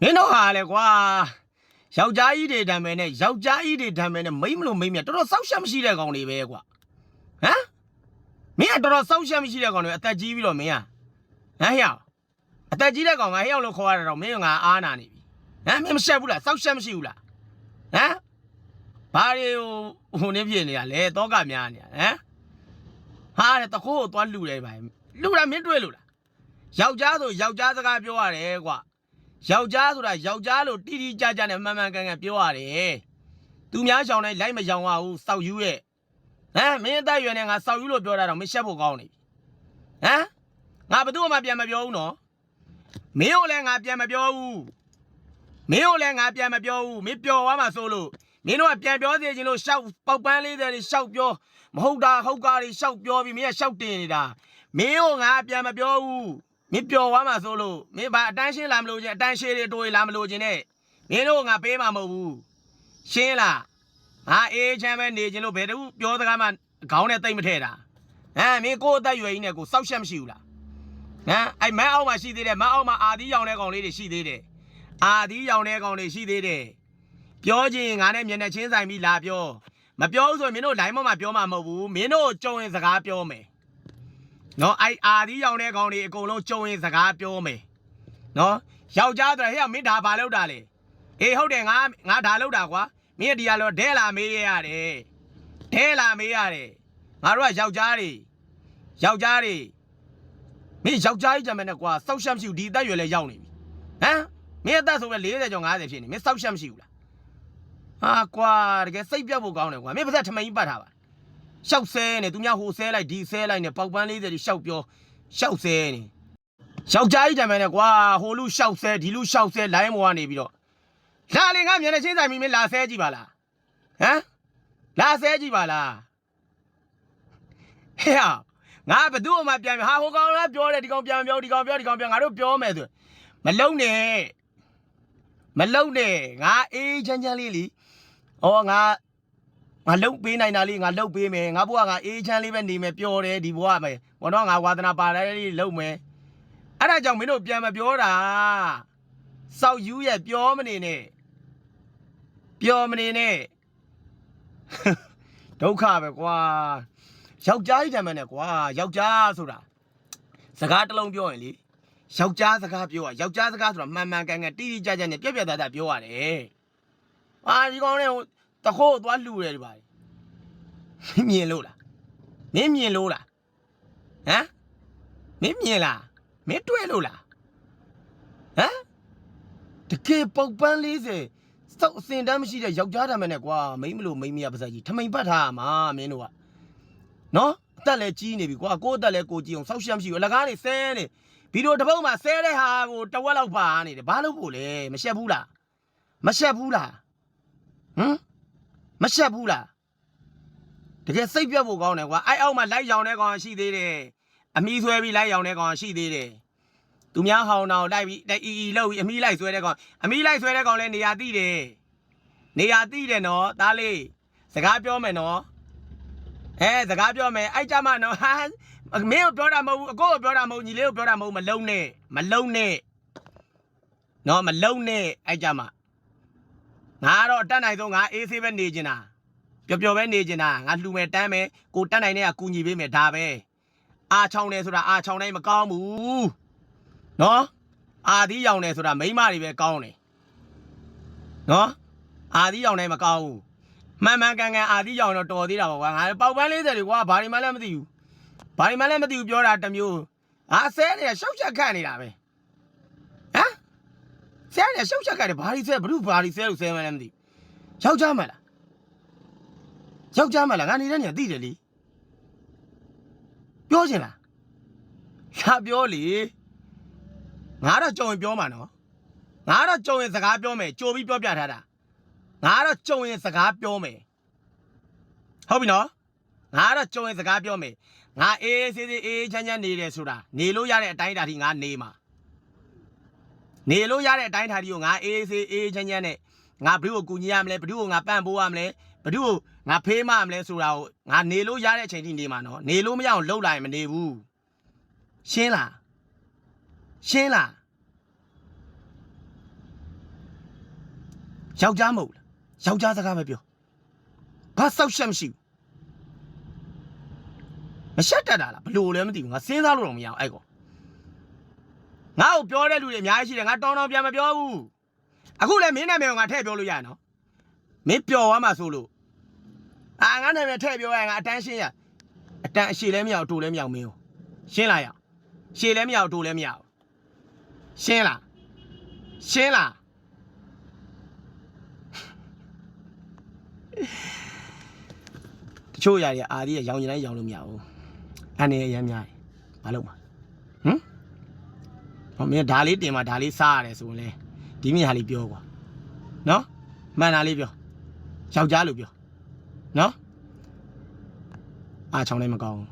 မင်းတို့ဟာလေကွာယောက်ျားကြီးတွေဓာတ်မယ်နဲ့ယောက်ျားကြီးတွေဓာတ်မယ်နဲ့မိမလို့မိမမြတော်တော်စောက်ရှက်မရှိတဲ့ကောင်တွေပဲကွာဟမ်မင်းကတော်တော်စောက်ရှက်မရှိတဲ့ကောင်တွေအသက်ကြီးပြီးတော့မင်းကဟမ်ဟဲ့ရောက်အသက်ကြီးတဲ့ကောင်ကဟဲ့ရောက်လို့ခေါ်ရတာတော့မင်းကငါအားနာနေပြီဟမ်မင်းမရှက်ဘူးလားစောက်ရှက်မရှိဘူးလားဟမ်ဘာတွေဟိုဟိုနေဖြစ်နေတာလဲတောကများနေတာဟမ်ဟာတဲ့တခိုးကိုသွားလှူတယ်ဗျလှူတာမင်းတွေ့လို့လားယောက်ျားဆိုယောက်ျားစကားပြောရတယ်ကွာ ယောက်ျားဆိုတာယောက်ျားလို့တိတိကျကျနဲ့မှန်မှန်ကန်ကန်ပြောရတယ်။သူများရှောင်တိုင်းလိုက်မရှောင်ရဘူးစောက်ယူရဲ့။ဟမ်မင်းအသက်အရွယ်နဲ့ငါစောက်ယူလို့ပြောတာတော့မရှက်ဖို့ကောင်းနေပြီ။ဟမ်ငါဘယ်သူမှပြန်မပြောဘူးနော်။မင်းကိုလည်းငါပြန်မပြောဘူး။မင်းကိုလည်းငါပြန်မပြောဘူး။မင်းပျော်သွားမှဆိုလို့မင်းတို့ကပြန်ပြောစီခြင်းလို့ရှောက်ပေါက်ပန်းလေးတွေရှောက်ပြောမဟုတ်တာဟုတ်ကားတွေရှောက်ပြောပြီးမင်းကရှောက်တင်နေတာမင်းကိုငါပြန်မပြောဘူး မင်းပျော်သွားမှဆိုလို့မင်းဘာအတန်းရှင်းလာမလို့ချင်းအတန်းရှင်းတွေတိုးလာမလို့ချင်းနဲ့မင်းတို့ငါပေးမှာမဟုတ်ဘူးရှင်းလားငါအေးချမ်းပဲနေခြင်းလို့ဘယ်တူပြောစကားမှခေါင်းနဲ့တိတ်မထဲတာဟမ်မင်းကိုယ်အသက်ရွယ်ကြီးနဲ့ကိုစောက်ရှက်မရှိဘူးလားဟမ်အဲ့မန်းအောက်မှာရှိသေးတယ်မန်းအောက်မှာအာသီးရောင်တဲ့ကောင်လေးတွေရှိသေးတယ်အာသီးရောင်တဲ့ကောင်တွေရှိသေးတယ်ပြောချင်ငါနဲ့မျက်နှာချင်းဆိုင်ပြီးလာပြောမပြောဘူးဆိုရင်မင်းတို့ line မမှာပြောမှာမဟုတ်ဘူးမင်းတို့ကြုံရင်စကားပြောမယ် နော်အိုက်အာဒီရောင်တဲ့ကောင်တွေအကုန်လုံးကြုံရင်စကားပြောမယ်နော်ယောက်ျားဆိုတော့ဟဲ့မင်းဒါဘာလုပ်တာလဲအေးဟုတ်တယ်ငါငါဒါလုပ်တာကွာမင်းကဒီကလောဒဲလာမေးရရတယ်ဒဲလာမေးရတယ်ငါတို့ကယောက်ျားတွေယောက်ျားတွေမင်းယောက်ျားကြီးကြမ်းမယ်နဲ့ကွာစောက်ရှက်မရှိဘူးဒီအသက်အရွယ်လဲရောက်နေပြီဟမ်မင်းအသက်ဆိုပဲ40ကျော်50ဖြစ်နေမင်းစောက်ရှက်မရှိဘူးလားဟာကွာတကယ်စိတ်ပြတ်ဖို့ကောင်းတယ်ကွာမင်းပါစက်ထမိန်ကြီးပတ်ထားပါ ရှောက်ဆဲနေသူများဟိုဆဲလိုက်ဒီဆဲလိုက်နေပေါက်ပန်းလေးတွေရှောက်ပြောရှောက်ဆဲနေယောက်ျားကြီးတံမယ်နဲ့ကွာဟိုလူရှောက်ဆဲဒီလူရှောက်ဆဲလိုင်းပေါ်ကနေပြီးတော့လာလေငါမျက်နှာချင်းဆိုင်မိမင်းလာဆဲကြည့်ပါလားဟမ်လာဆဲကြည့်ပါလားဟဲ့ဟာငါဘသူ့အမှပြန်ဟာဟိုကောင်လားပြောတယ်ဒီကောင်ပြန်ပြောဒီကောင်ပြောဒီကောင်ပြောငါတို့ပြောမယ်ဆိုမလုံးနဲ့မလုံးနဲ့ငါအေးချမ်းချမ်းလေးလी။အော်ငါ ငါလှုပ်ပေးနိုင်တာလေးငါလှုပ်ပေးမယ်။ငါဘွားငါအေးချမ်းလေးပဲနေမယ်ပျော်တယ်ဒီဘွားပဲ။ဘောတော့ငါဝါသနာပါလိုက်လေးလှုပ်မယ်။အဲ့ဒါကြောင့်မင်းတို့ပြန်မပြောတာ။စောက်ယူရဲ့ပြောမနေနဲ့။ပြောမနေနဲ့။ဒုက္ခပဲကွာ။ယောက်ျားကြီးတမ်းမနဲ့ကွာ။ယောက်ျားဆိုတာစကားတစ်လုံးပြောရင်လေယောက်ျားစကားပြောရယောက်ျားစကားဆိုတာမှန်မှန်ကန်ကန်တိတိကျကျနဲ့ပြက်ပြက်သားသားပြောရတယ်။အာဒီကောင်လေးဟို တခိုးကိုသွားလှူတယ်ဒီပါမင်းမြင်လို့လားမင်းမြင်လို့လားဟမ်မင်းမြင်လားမင်းတွေ့လို့လားဟမ်တကယ်ပေါက်ပန်း40စောက်အစင်တမ်းမရှိတဲ့ယောက်ျားတမ်းနဲ့ကွာမိန်းမလို့မိန်းမရပါစကြီးထမိန်ပတ်ထားရမှာမင်းတို့ကနော်အသက်လည်းကြီးနေပြီကွာကိုယ့်အသက်လည်းကိုကြီးအောင်စောက်ရှက်မရှိဘူးအလကားနေဆဲနေဗီဒီယိုတစ်ပုတ်မှာဆဲတဲ့ဟာကိုတဝက်လောက်ပါနေတယ်ဘာလို့ဖို့လဲမရှက်ဘူးလားမရှက်ဘူးလားဟမ်မ ရှက်ဘူးလားတကယ်စိတ်ပြတ်ဖို့ကောင်းတယ်ကွာအဲ့အောက်မှာလိုက်ရောင်တဲ့ကောင်ရှိသေးတယ်အမီးဆွဲပြီးလိုက်ရောင်တဲ့ကောင်ရှိသေးတယ်သူများဟောင်းအောင်လိုက်ပြီးတိုက်အီအီလောက်ပြီးအမီးလိုက်ဆွဲတဲ့ကောင်အမီးလိုက်ဆွဲတဲ့ကောင်လည်းနေရာတိတယ်နေရာတိတယ်နော်သားလေးစကားပြောမယ်နော်အဲစကားပြောမယ်အဲ့ကြမှာနော်ဟာမင်းကိုပြောတာမဟုတ်ဘူးအကိုကိုပြောတာမဟုတ်ညီလေးကိုပြောတာမဟုတ်မလုံးနဲ့မလုံးနဲ့နော်မလုံးနဲ့အဲ့ကြမှာ ငါကတော့အတက်နိုင်ဆုံးငါအေးဆေးပဲနေကျင်တာပျော်ပျော်ပဲနေကျင်တာငါလှူမယ်တန်းမယ်ကိုတက်နိုင်တဲ့ကကူညီပေးမယ်ဒါပဲအာချောင်းနေဆိုတာအာချောင်းတိုင်းမကောင်းဘူးနော်အာသီးရောင်နေဆိုတာမိန်းမတွေပဲကောင်းတယ်နော်အာသီးရောင်တိုင်းမကောင်းဘူးမှန်မှန်ကန်ကန်အာသီးရောင်တော့တော်သေးတာပေါ့ကွာငါပေါက်ပန်း40တွေကွာဘာတွေမှလည်းမသိဘူးဘာတွေမှလည်းမသိဘူးပြောတာတစ်မျိုးငါဆဲနေတာရှောက်ချက်ခတ်နေတာပဲဟမ် ဆဲရရှောက်ချက်ကတယ်ဘာဒီဆဲဘလို့ဘာဒီဆဲလို့ဆဲမှလည်းမသိဘူးယောက်ျားမလားယောက်ျားမလားငါနေတဲ့နေရာသိတယ်လေပြောချင်လားလာပြောလေငါတော့ကြုံရင်ပြောမှာနော်ငါတော့ကြုံရင်စကားပြောမယ်ကြိုပြီးပြောပြထားတာငါတော့ကြုံရင်စကားပြောမယ်ဟုတ်ပြီနော်ငါတော့ကြုံရင်စကားပြောမယ်ငါအေးအေးဆေးဆေးအေးအေးချမ်းချမ်းနေတယ်ဆိုတာနေလို့ရတဲ့အတိုင်းအတာထိငါနေမှာ နေလို့ရတဲ့အတိုင်းထားဒီကိုငါအေးဆေးအေးချမ်းချမ်းနဲ့ငါဘ누구ကိုကူညီရမလဲဘ누구ကိုငါပန့်ပိုးရမလဲဘ누구ကိုငါဖေးမရမလဲဆိုတာကိုငါနေလို့ရတဲ့အချိန်ထိနေမှာနော်နေလို့မရအောင်လှုပ်လိုက်ရင်မနေဘူးရှင်းလားရှင်းလားဟ ယောက်ျားမဟုတ်လားယောက်ျားစကားပဲပြောဘာစောက်ရှက်မရှိဘူးမရှက်တတ်တာလားဘလို့လဲမသိဘူးငါစဉ်းစားလို့တော့မရအောင်အဲ့ကော ငါ့ကိုပြောတဲ့လူတွေအများကြီးရှိတယ်ငါတောင်းတောင်းပြန်မပြောဘူးအခုလည်းမင်းနာမည်ကိုငါထည့်ပြောလို့ရရနော်မင်းပျော်သွားမှဆိုလို့အာငါနာမည်ထည့်ပြောရရင်ငါအတန်းရှင်းရအတန်းအရှိလည်းမရအောင်တူလည်းမရအောင်မင်းကိုရှင်းလာရအောင်ရှည်လည်းမရအောင်တူလည်းမရအောင်ရှင်းလားရှင်းလားတချို့ຢာတွေအာဒီရရောင်ကျင်တိုင်းရောင်လို့မရဘူးအနေရရမ်းများတယ်ဘာလို့မှာဟမ် ဟောမင်းဒါလေးတင်မှာဒါလေးစားရတယ်ဆိုရင်လေဒီမြဟာလေးပြောကွာနော်မှန်တာလေးပြောယောက်ျားလို့ပြောနော်အားချောင်းလည်းမကောင်းဘူး